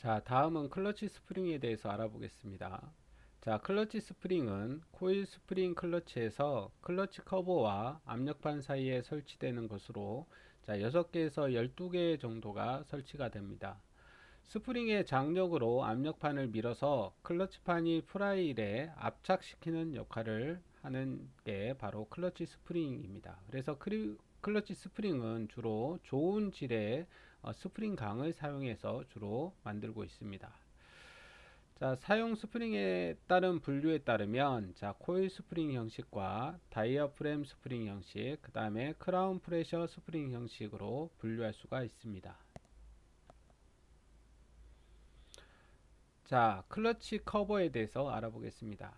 자, 다음은 클러치 스프링에 대해서 알아보겠습니다. 자, 클러치 스프링은 코일 스프링 클러치에서 클러치 커버와 압력판 사이에 설치되는 것으로 자, 6개에서 12개 정도가 설치가 됩니다. 스프링의 장력으로 압력판을 밀어서 클러치판이 프라일에 압착시키는 역할을 하는 게 바로 클러치 스프링입니다. 그래서 클러치 스프링은 주로 좋은 질의 어, 스프링 강을 사용해서 주로 만들고 있습니다. 자, 사용 스프링에 따른 분류에 따르면 자, 코일 스프링 형식과 다이어프램 스프링 형식, 그 다음에 크라운 프레셔 스프링 형식으로 분류할 수가 있습니다. 자, 클러치 커버에 대해서 알아보겠습니다.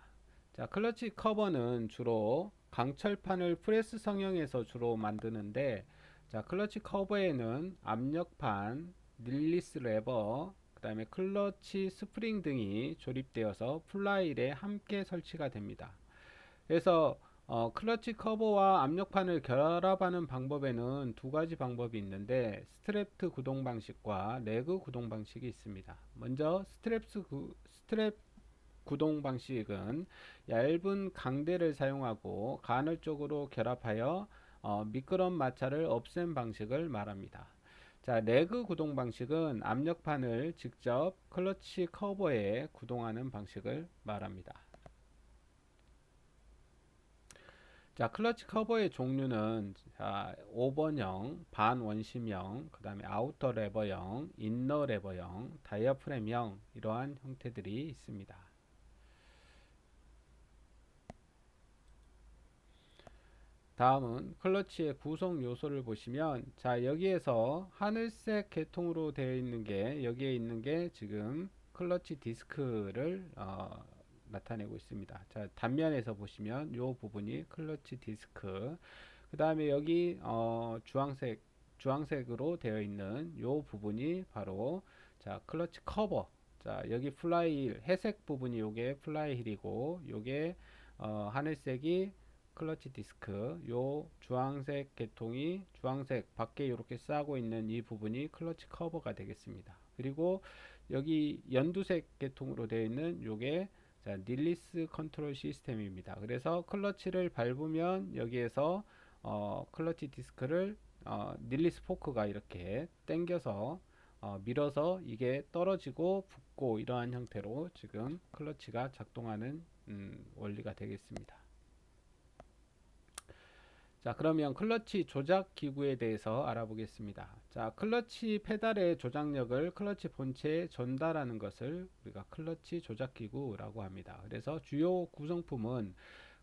자, 클러치 커버는 주로 강철판을 프레스 성형에서 주로 만드는데 자, 클러치 커버에는 압력판, 릴리스 레버, 그 다음에 클러치 스프링 등이 조립되어서 플라일에 함께 설치가 됩니다. 그래서 어, 클러치 커버와 압력판을 결합하는 방법에는 두 가지 방법이 있는데 스트랩트 구동 방식과 레그 구동 방식이 있습니다. 먼저 스트랩스 구, 스트랩 구동 방식은 얇은 강대를 사용하고 간헐적으로 결합하여 어, 미끄럼 마찰을 없앤 방식을 말합니다. 자, 레그 구동 방식은 압력판을 직접 클러치 커버에 구동하는 방식을 말합니다. 자, 클러치 커버의 종류는 자, 5번형, 반원심형, 그 다음에 아우터 레버형, 인너 레버형, 다이어프램형 이러한 형태들이 있습니다. 다음은 클러치의 구성 요소를 보시면 자 여기에서 하늘색 계통으로 되어 있는 게 여기에 있는 게 지금 클러치 디스크를 어, 나타내고 있습니다. 자 단면에서 보시면 이 부분이 클러치 디스크 그 다음에 여기 어, 주황색 주황색으로 되어 있는 이 부분이 바로 자 클러치 커버 자 여기 플라이힐 회색 부분이 요게 플라이힐이고 요게 어, 하늘색이 클러치 디스크 요 주황색 계통이 주황색 밖에 이렇게 싸고 있는 이 부분이 클러치 커버가 되겠습니다. 그리고 여기 연두색 계통으로 되어 있는 요게 자, 닐리스 컨트롤 시스템입니다. 그래서 클러치를 밟으면 여기에서 어, 클러치 디스크를 어, 닐리스 포크가 이렇게 당겨서 어, 밀어서 이게 떨어지고 붙고 이러한 형태로 지금 클러치가 작동하는 음, 원리가 되겠습니다. 자, 그러면 클러치 조작 기구에 대해서 알아보겠습니다. 자, 클러치 페달의 조작력을 클러치 본체에 전달하는 것을 우리가 클러치 조작 기구라고 합니다. 그래서 주요 구성품은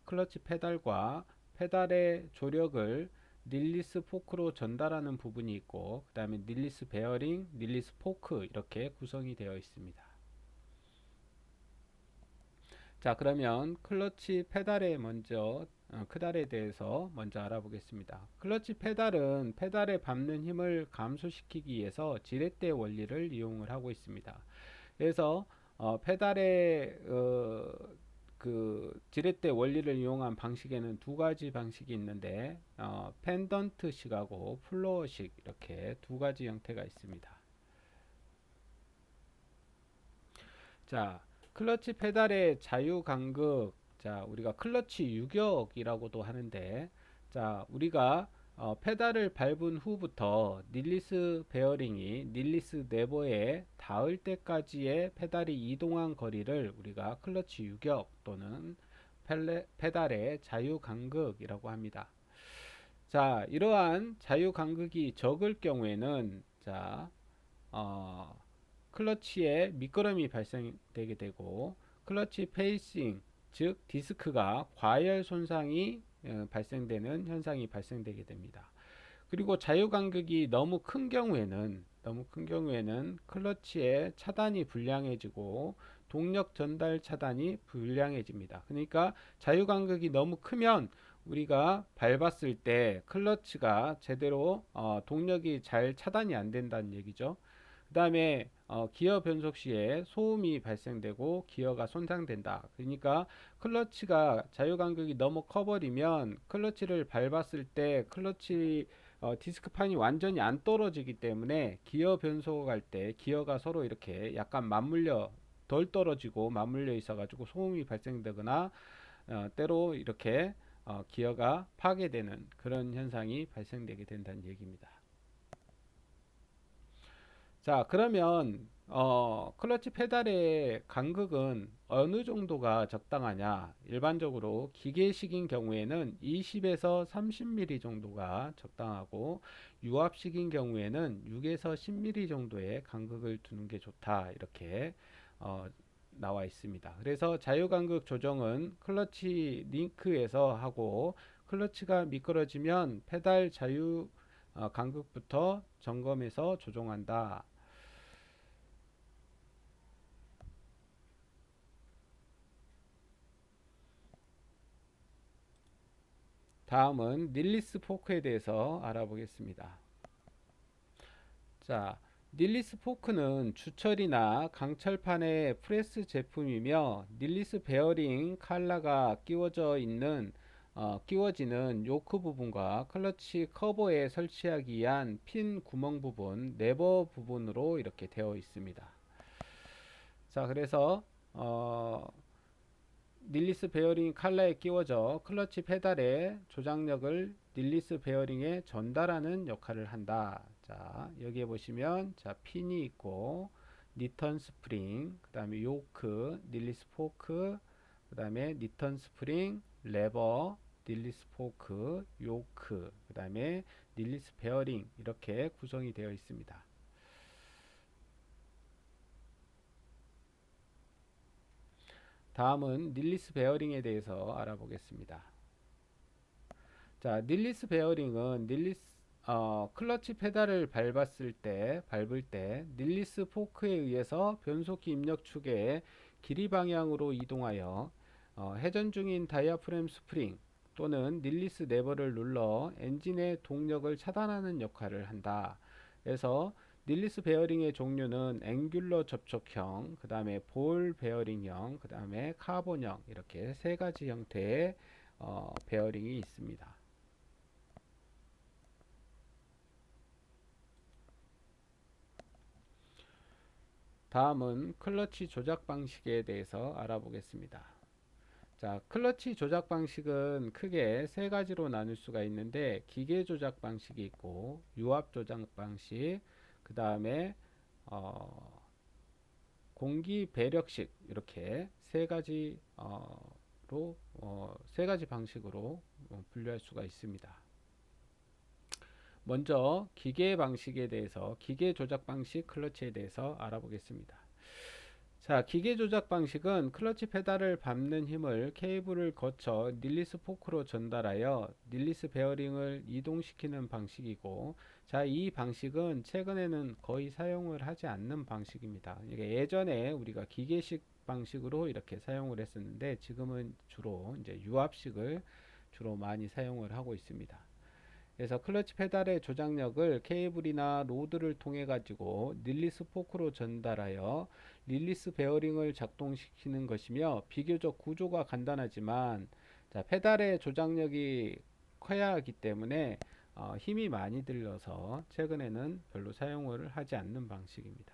클러치 페달과 페달의 조력을 릴리스 포크로 전달하는 부분이 있고 그 다음에 릴리스 베어링, 릴리스 포크 이렇게 구성이 되어 있습니다. 자 그러면 클러치 페달에 먼저 어, 페달에 대해서 먼저 알아보겠습니다. 클러치 페달은 페달에 밟는 힘을 감소시키기 위해서 지렛대 원리를 이용을 하고 있습니다. 그래서 어, 페달의 어, 그 지렛대 원리를 이용한 방식에는 두 가지 방식이 있는데 어, 펜던트식하고 플로어식 이렇게 두 가지 형태가 있습니다. 자, 클러치 페달의 자유 간극 자, 우리가 클러치 유격이라고도 하는데, 자, 우리가 어, 페달을 밟은 후부터 닐리스 베어링이 닐리스 네버에 닿을 때까지의 페달이 이동한 거리를 우리가 클러치 유격 또는 펠레, 페달의 자유 간극이라고 합니다. 자, 이러한 자유 간극이 적을 경우에는 자, 어, 클러치에 미끄럼이 발생되게 되고 클러치 페이싱 즉 디스크가 과열 손상이 어, 발생되는 현상이 발생되게 됩니다. 그리고 자유간극이 너무 큰 경우에는 너무 큰 경우에는 클러치의 차단이 불량해지고 동력 전달 차단이 불량해집니다. 그러니까 자유간극이 너무 크면 우리가 밟았을 때 클러치가 제대로 어, 동력이 잘 차단이 안 된다는 얘기죠. 그 다음에 어, 기어 변속 시에 소음이 발생되고 기어가 손상된다. 그러니까 클러치가 자유 간격이 너무 커버리면 클러치를 밟았을 때 클러치 어, 디스크판이 완전히 안 떨어지기 때문에 기어 변속을 갈때 기어가 서로 이렇게 약간 맞물려 덜 떨어지고 맞물려 있어 가지고 소음이 발생되거나 어, 때로 이렇게 어, 기어가 파괴되는 그런 현상이 발생되게 된다는 얘기입니다. 자 그러면 어, 클러치 페달의 간극은 어느 정도가 적당하냐? 일반적으로 기계식인 경우에는 20에서 30mm 정도가 적당하고 유압식인 경우에는 6에서 10mm 정도의 간극을 두는 게 좋다. 이렇게 어, 나와 있습니다. 그래서 자유간극 조정은 클러치 링크에서 하고 클러치가 미끄러지면 페달 자유 어, 간극부터 점검해서 조정한다 다음은 닐리스 포크에 대해서 알아보겠습니다. 자, 닐리스 포크는 주철이나 강철판의 프레스 제품이며 닐리스 베어링 칼라가 끼워져 있는 어, 끼워지는 요크 부분과 클러치 커버에 설치하기 위한 핀 구멍 부분, 네버 부분으로 이렇게 되어 있습니다. 자, 그래서 어, 닐리스 베어링 칼라에 끼워져 클러치 페달의 조작력을 닐리스 베어링에 전달하는 역할을 한다. 자, 여기에 보시면 자, 핀이 있고 니턴 스프링, 그다음에 요크, 닐리스 포크, 그다음에 니턴 스프링, 레버, 닐리스 포크, 요크, 그다음에 닐리스 베어링 이렇게 구성이 되어 있습니다. 다음은 닐리스 베어링에 대해서 알아보겠습니다. 자, 닐리스 베어링은 닐리스 어, 클러치 페달을 밟았을 때, 밟을 때 닐리스 포크에 의해서 변속기 입력 축의 길이 방향으로 이동하여 어, 회전 중인 다이아프램 스프링 또는 닐리스 네버를 눌러 엔진의 동력을 차단하는 역할을 한다. 그래서 닐리스 베어링의 종류는 앵귤러 접촉형, 그 다음에 볼 베어링형, 그 다음에 카본형 이렇게 세 가지 형태의 어, 베어링이 있습니다. 다음은 클러치 조작 방식에 대해서 알아보겠습니다. 자, 클러치 조작 방식은 크게 세 가지로 나눌 수가 있는데 기계 조작 방식이 있고 유압 조작 방식, 그 다음에 어, 공기 배력식 이렇게 세 가지로 어, 세 가지 방식으로 어, 분류할 수가 있습니다. 먼저 기계 방식에 대해서 기계 조작 방식 클러치에 대해서 알아보겠습니다. 자, 기계 조작 방식은 클러치 페달을 밟는 힘을 케이블을 거쳐 닐리스 포크로 전달하여 닐리스 베어링을 이동시키는 방식이고 자, 이 방식은 최근에는 거의 사용을 하지 않는 방식입니다. 이게 예전에 우리가 기계식 방식으로 이렇게 사용을 했었는데 지금은 주로 이제 유압식을 주로 많이 사용을 하고 있습니다. 그래서 클러치 페달의 조작력을 케이블이나 로드를 통해 가지고 릴리스 포크로 전달하여 릴리스 베어링을 작동시키는 것이며 비교적 구조가 간단하지만 자, 페달의 조작력이 커야 하기 때문에 어, 힘이 많이 들려서 최근에는 별로 사용을 하지 않는 방식입니다.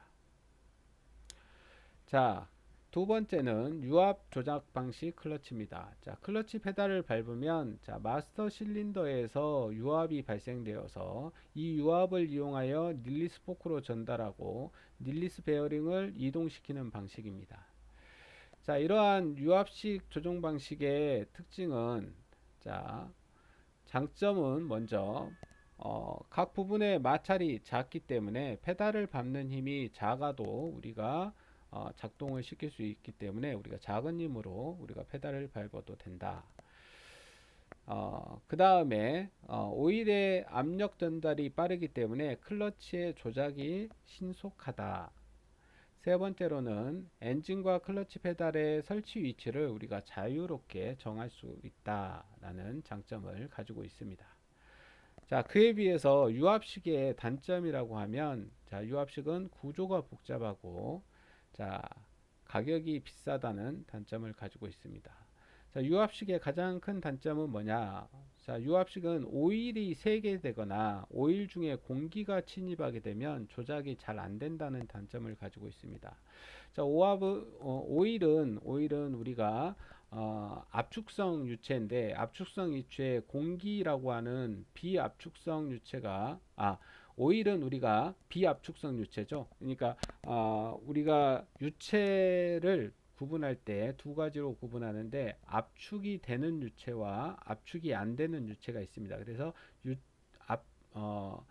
자, 두 번째는 유압 조작 방식 클러치입니다. 자, 클러치 페달을 밟으면 자, 마스터 실린더에서 유압이 발생되어서 이 유압을 이용하여 닐리스 포크로 전달하고 닐리스 베어링을 이동시키는 방식입니다. 자, 이러한 유압식 조종 방식의 특징은 자, 장점은 먼저 어, 각 부분의 마찰이 작기 때문에 페달을 밟는 힘이 작아도 우리가 어, 작동을 시킬 수 있기 때문에 우리가 작은 힘으로 우리가 페달을 밟아도 된다. 어, 그 다음에 어, 오일의 압력 전달이 빠르기 때문에 클러치의 조작이 신속하다. 세 번째로는 엔진과 클러치 페달의 설치 위치를 우리가 자유롭게 정할 수 있다라는 장점을 가지고 있습니다. 자, 그에 비해서 유압식의 단점이라고 하면 자, 유압식은 구조가 복잡하고 자, 가격이 비싸다는 단점을 가지고 있습니다. 자, 유압식의 가장 큰 단점은 뭐냐? 자, 유압식은 오일이 세개되거나 오일 중에 공기가 침입하게 되면 조작이 잘 안 된다는 단점을 가지고 있습니다. 자, 오압, 어, 오일은 오일은 우리가 어, 압축성 유체인데 압축성 유체 공기라고 하는 비압축성 유체가 아 오일은 우리가 비압축성 유체죠. 그러니까 어, 우리가 유체를 구분할 때 두 가지로 구분하는데 압축이 되는 유체와 압축이 안 되는 유체가 있습니다. 그래서 유, 압, 어,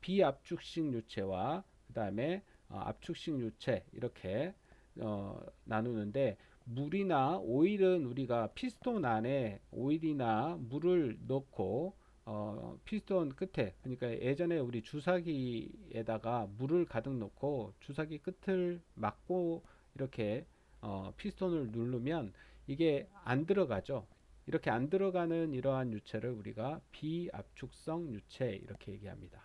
비압축식 유체와 그 다음에 어, 압축식 유체 이렇게 어, 나누는데 물이나 오일은 우리가 피스톤 안에 오일이나 물을 넣고 어, 피스톤 끝에 그러니까 예전에 우리 주사기에다가 물을 가득 넣고 주사기 끝을 막고 이렇게 어, 피스톤을 누르면 이게 안 들어가죠. 이렇게 안 들어가는 이러한 유체를 우리가 비압축성 유체 이렇게 얘기합니다.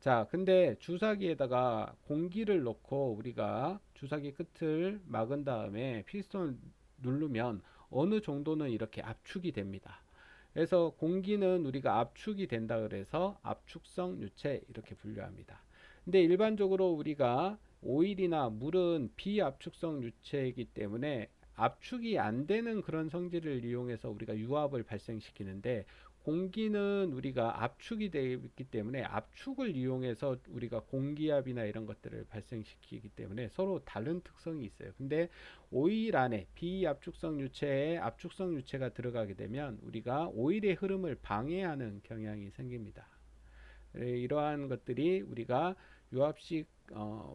자, 근데 주사기에다가 공기를 넣고 우리가 주사기 끝을 막은 다음에 피스톤을 누르면 어느 정도는 이렇게 압축이 됩니다. 그래서 공기는 우리가 압축이 된다 그래서 압축성 유체 이렇게 분류합니다. 근데 일반적으로 우리가 오일이나 물은 비압축성 유체이기 때문에 압축이 안 되는 그런 성질을 이용해서 우리가 유압을 발생시키는데 공기는 우리가 압축이 되어 있기 때문에 압축을 이용해서 우리가 공기압이나 이런 것들을 발생시키기 때문에 서로 다른 특성이 있어요. 근데 오일 안에 비압축성 유체에 압축성 유체가 들어가게 되면 우리가 오일의 흐름을 방해하는 경향이 생깁니다. 이러한 것들이 우리가 유압식 어,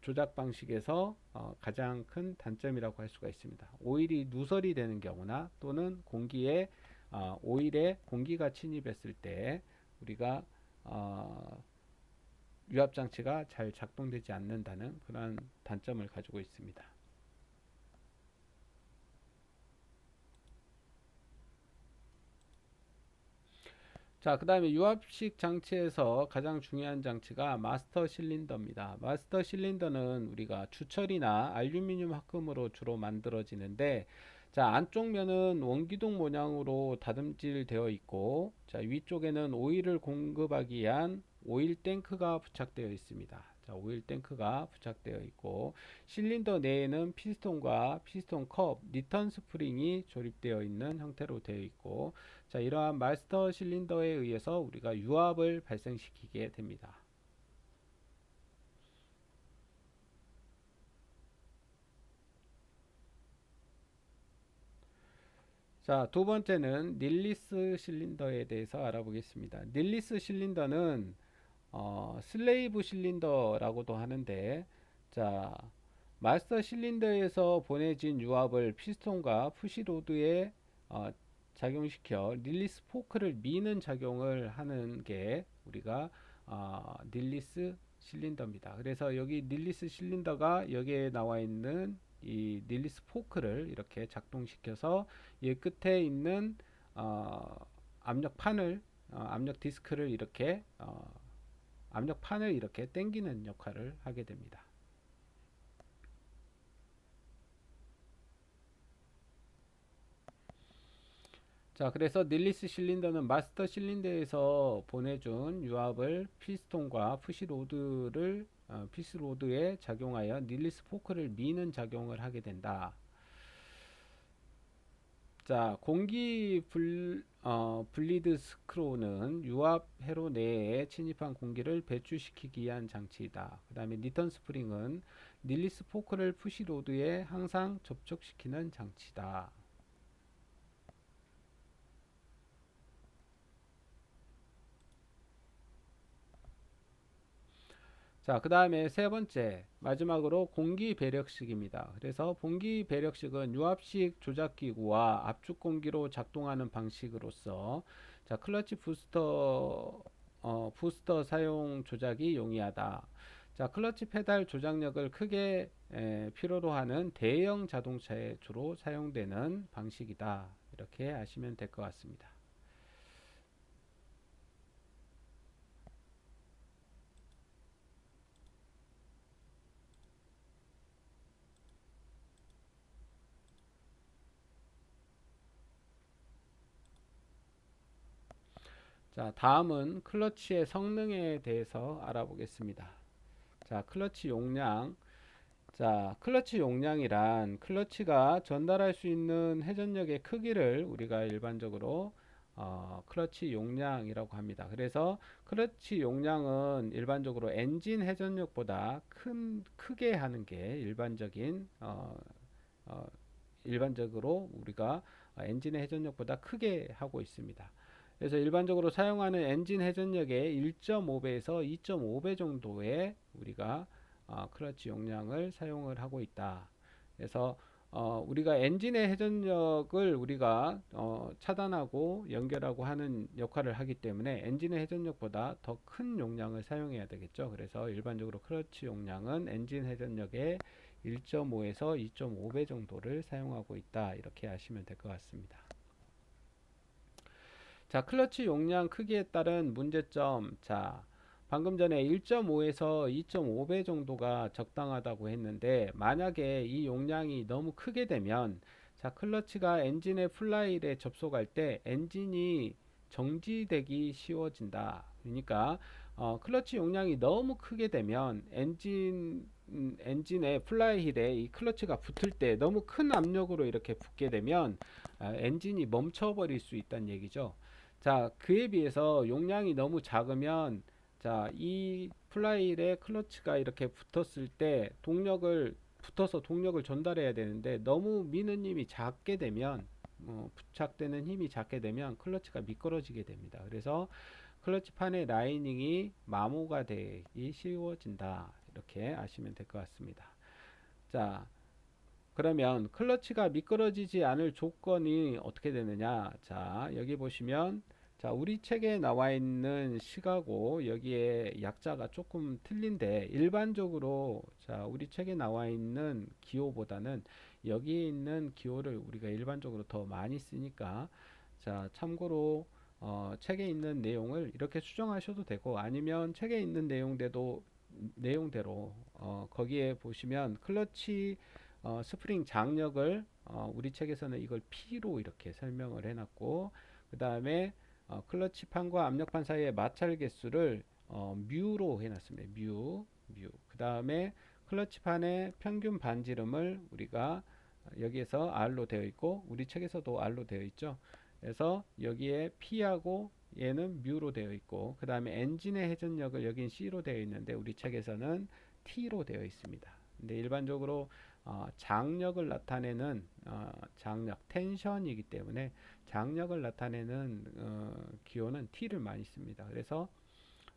조작 방식에서 어, 가장 큰 단점이라고 할 수가 있습니다. 오일이 누설이 되는 경우나 또는 공기에 어, 오일에 공기가 침입했을 때 우리가 어, 유압 장치가 잘 작동되지 않는다는 그런 단점을 가지고 있습니다. 자, 그 다음에 유압식 장치에서 가장 중요한 장치가 마스터 실린더입니다. 마스터 실린더는 우리가 주철이나 알루미늄 합금으로 주로 만들어지는데 자, 안쪽 면은 원기둥 모양으로 다듬질 되어 있고, 자, 위쪽에는 오일을 공급하기 위한 오일 탱크가 부착되어 있습니다. 자, 오일 탱크가 부착되어 있고, 실린더 내에는 피스톤과 피스톤 컵, 리턴 스프링이 조립되어 있는 형태로 되어 있고, 자, 이러한 마스터 실린더에 의해서 우리가 유압을 발생시키게 됩니다. 자, 두 번째는 닐리스 실린더에 대해서 알아보겠습니다. 닐리스 실린더는 어, 슬레이브 실린더라고도 하는데 자, 마스터 실린더에서 보내진 유압을 피스톤과 푸시로드에 어, 작용시켜 닐리스 포크를 미는 작용을 하는 게 우리가 어, 닐리스 실린더입니다. 그래서 여기 닐리스 실린더가 여기에 나와 있는 이 닐리스 포크를 이렇게 작동시켜서 이 끝에 있는 어, 압력판을 어, 압력 디스크를 이렇게 어, 압력판을 이렇게 당기는 역할을 하게 됩니다. 자, 그래서 닐리스 실린더는 마스터 실린더에서 보내준 유압을 피스톤과 푸시로드를 어, 피스로드에 작용하여 닐리스 포크를 미는 작용을 하게 된다. 자, 공기 불, 어, 블리드 스크로는 유압 회로 내에 침입한 공기를 배출시키기 위한 장치이다. 그 다음에 리턴 스프링은 닐리스 포크를 푸시로드에 항상 접촉시키는 장치다. 자, 그 다음에 세 번째, 마지막으로 공기 배력식입니다. 그래서 공기 배력식은 유압식 조작기구와 압축 공기로 작동하는 방식으로서 자, 클러치 부스터 어, 부스터 사용 조작이 용이하다. 자, 클러치 페달 조작력을 크게 에, 필요로 하는 대형 자동차에 주로 사용되는 방식이다. 이렇게 아시면 될 것 같습니다. 자, 다음은 클러치의 성능에 대해서 알아보겠습니다. 자, 클러치 용량. 자, 클러치 용량이란 클러치가 전달할 수 있는 회전력의 크기를 우리가 일반적으로 어, 클러치 용량이라고 합니다. 그래서 클러치 용량은 일반적으로 엔진 회전력보다 큰 크게 하는 게 일반적인 어, 어, 일반적으로 우리가 엔진의 회전력보다 크게 하고 있습니다. 그래서 일반적으로 사용하는 엔진 회전력의 1.5배에서 2.5배 정도의 우리가 어, 클러치 용량을 사용을 하고 있다. 그래서 어, 우리가 엔진의 회전력을 우리가 어, 차단하고 연결하고 하는 역할을 하기 때문에 엔진의 회전력보다 더 큰 용량을 사용해야 되겠죠. 그래서 일반적으로 클러치 용량은 엔진 회전력의 1.5에서 2.5배 정도를 사용하고 있다. 이렇게 하시면 될 것 같습니다. 자, 클러치 용량 크기에 따른 문제점. 자, 방금 전에 1.5에서 2.5배 정도가 적당하다고 했는데 만약에 이 용량이 너무 크게 되면 자, 클러치가 엔진의 플라이에 접속할 때 엔진이 정지되기 쉬워진다. 그러니까 어, 클러치 용량이 너무 크게 되면 엔진 음, 엔진의 플라이 힐에 이 클러치가 붙을 때 너무 큰 압력으로 이렇게 붙게 되면 아, 엔진이 멈춰버릴 수 있다는 얘기죠. 자, 그에 비해서 용량이 너무 작으면 자, 이 플라이힐에 클러치가 이렇게 붙었을 때 동력을 붙어서 동력을 전달해야 되는데 너무 미는 힘이 작게 되면 어, 부착되는 힘이 작게 되면 클러치가 미끄러지게 됩니다. 그래서 클러치판의 라이닝이 마모가 되기 쉬워진다. 이렇게 아시면 될 것 같습니다. 자, 그러면 클러치가 미끄러지지 않을 조건이 어떻게 되느냐? 자, 여기 보시면 자, 우리 책에 나와 있는 시가고 여기에 약자가 조금 틀린데 일반적으로 자, 우리 책에 나와 있는 기호보다는 여기에 있는 기호를 우리가 일반적으로 더 많이 쓰니까 자, 참고로 어, 책에 있는 내용을 이렇게 수정하셔도 되고 아니면 책에 있는 내용대로 내용대로 어, 거기에 보시면 클러치 어, 스프링 장력을 어, 우리 책에서는 이걸 P로 이렇게 설명을 해놨고 그 다음에 어, 클러치판과 압력판 사이의 마찰 개수를 어, 뮤로 해놨습니다. 뮤, 뮤. 그 다음에 클러치판의 평균 반지름을 우리가 여기에서 R로 되어 있고 우리 책에서도 R로 되어 있죠. 그래서 여기에 P하고 얘는 뮤로 되어 있고 그 다음에 엔진의 회전력을 여긴 C로 되어 있는데 우리 책에서는 T로 되어 있습니다. 근데 일반적으로 어, 장력을 나타내는 어, 장력 텐션이기 때문에 장력을 나타내는 어, 기호는 T를 많이 씁니다. 그래서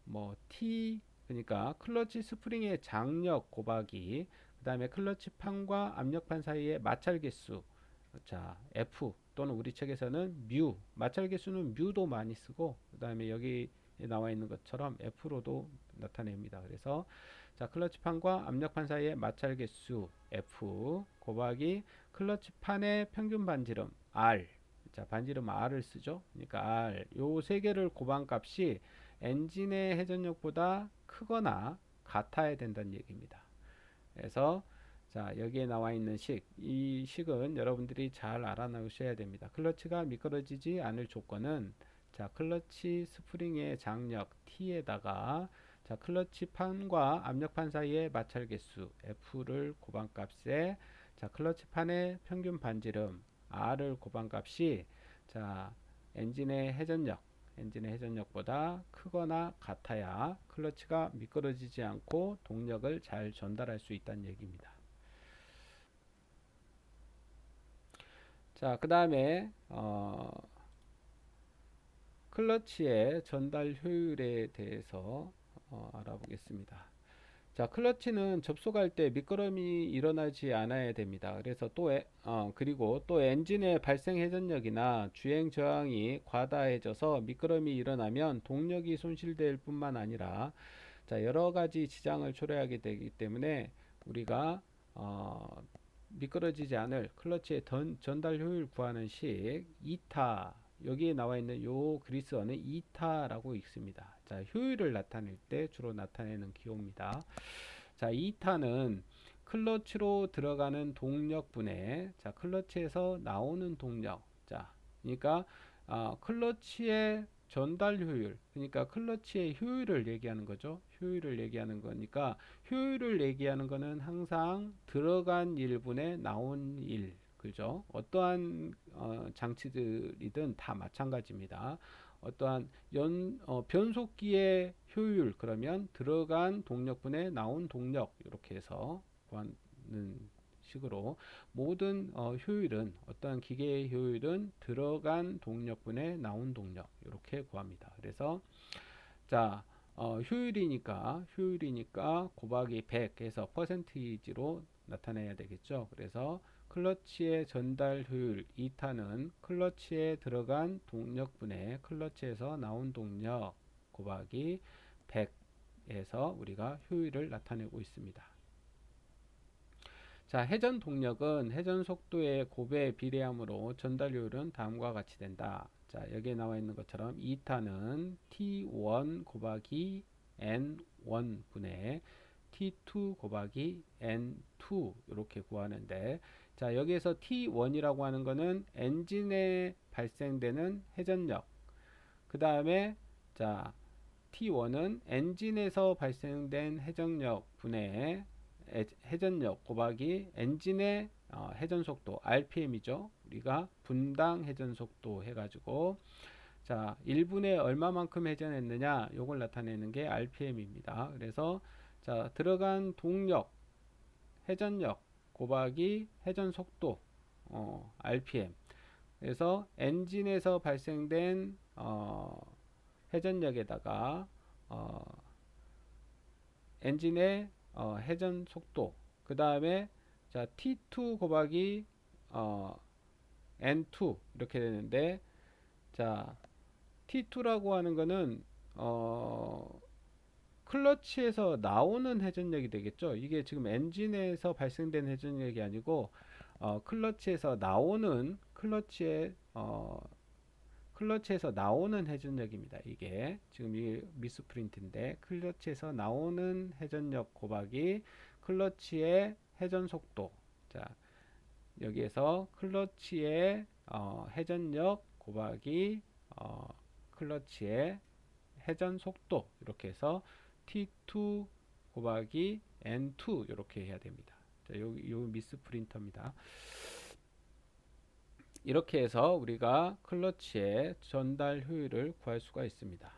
뭐 T 그러니까 클러치 스프링의 장력 곱하기 그 다음에 클러치 판과 압력판 사이의 마찰 개수 자 F 또는 우리 책에서는 뮤 마찰 개수는 뮤도 많이 쓰고 그 다음에 여기 나와 있는 것처럼 F로도 나타냅니다. 그래서 자 클러치판과 압력판 사이의 마찰 개수 F 곱하기 클러치판의 평균 반지름 R 자 반지름 R을 쓰죠. 그러니까 R 요 세 개를 곱한 값이 엔진의 회전력보다 크거나 같아야 된다는 얘기입니다. 그래서 자 여기에 나와 있는 식, 이 식은 여러분들이 잘 알아놓으셔야 됩니다. 클러치가 미끄러지지 않을 조건은 자 클러치 스프링의 장력 T에다가 자 클러치판과 압력판 사이의 마찰 개수 F를 곱한 값에 자 클러치판의 평균 반지름 R을 곱한 값이 자 엔진의 회전력 엔진의 회전력보다 크거나 같아야 클러치가 미끄러지지 않고 동력을 잘 전달할 수 있다는 얘기입니다. 자, 그 다음에 어, 클러치의 전달 효율에 대해서 어, 알아보겠습니다. 자, 클러치는 접속할 때 미끄럼이 일어나지 않아야 됩니다. 그래서 또, 에, 어, 그리고 또 엔진의 발생 회전력이나 주행 저항이 과다해져서 미끄럼이 일어나면 동력이 손실될 뿐만 아니라 자, 여러 가지 지장을 초래하게 되기 때문에 우리가 어, 미끄러지지 않을 클러치의 던, 전달 효율 구하는 식 2타 여기에 나와 있는 요 그리스어는 2타라고 읽습니다. 자, 효율을 나타낼 때 주로 나타내는 기호입니다. 자, 2타는 클러치로 들어가는 동력분의 자, 클러치에서 나오는 동력. 자, 그러니까 어, 클러치의 전달 효율 그러니까 클러치의 효율을 얘기하는 거죠. 효율을 얘기하는 거니까 효율을 얘기하는 거는 항상 들어간 1분에 나온 1 그죠? 어떠한 어, 장치들이든 다 마찬가지입니다. 어떠한 연 어, 변속기의 효율 그러면 들어간 동력분에 나온 동력 이렇게 해서 구하는 식으로 모든 어, 효율은 어떠한 기계의 효율은 들어간 동력분에 나온 동력 이렇게 구합니다. 그래서 자 어, 효율이니까 효율이니까 곱하기 100 해서 퍼센티지로 나타내야 되겠죠. 그래서 클러치의 전달 효율 2타는 클러치에 들어간 동력분의 클러치에서 나온 동력 곱하기 100에서 우리가 효율을 나타내고 있습니다. 자, 회전 동력은 회전 속도의 곱에 비례하므로 전달 효율은 다음과 같이 된다. 자, 여기에 나와 있는 것처럼 2타는 T1 곱하기 N1 분의 T2 곱하기 N2 이렇게 구하는데 자, 여기에서 T1이라고 하는 거는 엔진에 발생되는 회전력. 그 다음에 자, T1은 엔진에서 발생된 회전력 분의 회전력 곱하기 엔진의 어, 회전 속도 RPM이죠. 우리가 분당 회전 속도 해가지고 자 1분에 얼마만큼 회전했느냐 요걸 나타내는 게 RPM입니다. 그래서 자 들어간 동력 회전력 곱하기 회전 속도 어, RPM 그래서 엔진에서 발생된 어, 회전력에다가 어, 엔진의 어, 회전 속도 그 다음에 자 T2 곱하기 어, N2 이렇게 되는데 자 T2라고 하는 거는 어, 클러치에서 나오는 회전력이 되겠죠. 이게 지금 엔진에서 발생된 회전력이 아니고 어, 클러치에서 나오는 클러치의 어, 클러치에서 나오는 회전력입니다. 이게 지금 이 미스프린트인데 클러치에서 나오는 회전력 곱하기 클러치의 회전 속도. 자 여기에서 클러치의 어, 회전력 곱하기 어, 클러치의 회전 속도 이렇게 해서 T2 곱하기 N2 이렇게 해야 됩니다. 자, 요, 요 미스 프린터입니다. 이렇게 해서 우리가 클러치의 전달 효율을 구할 수가 있습니다.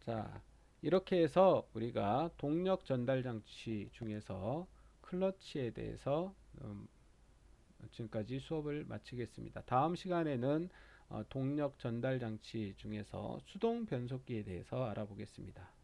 자, 이렇게 해서 우리가 동력 전달 장치 중에서 클러치에 대해서 음, 지금까지 수업을 마치겠습니다. 다음 시간에는 어, 동력 전달 장치 중에서 수동 변속기에 대해서 알아보겠습니다.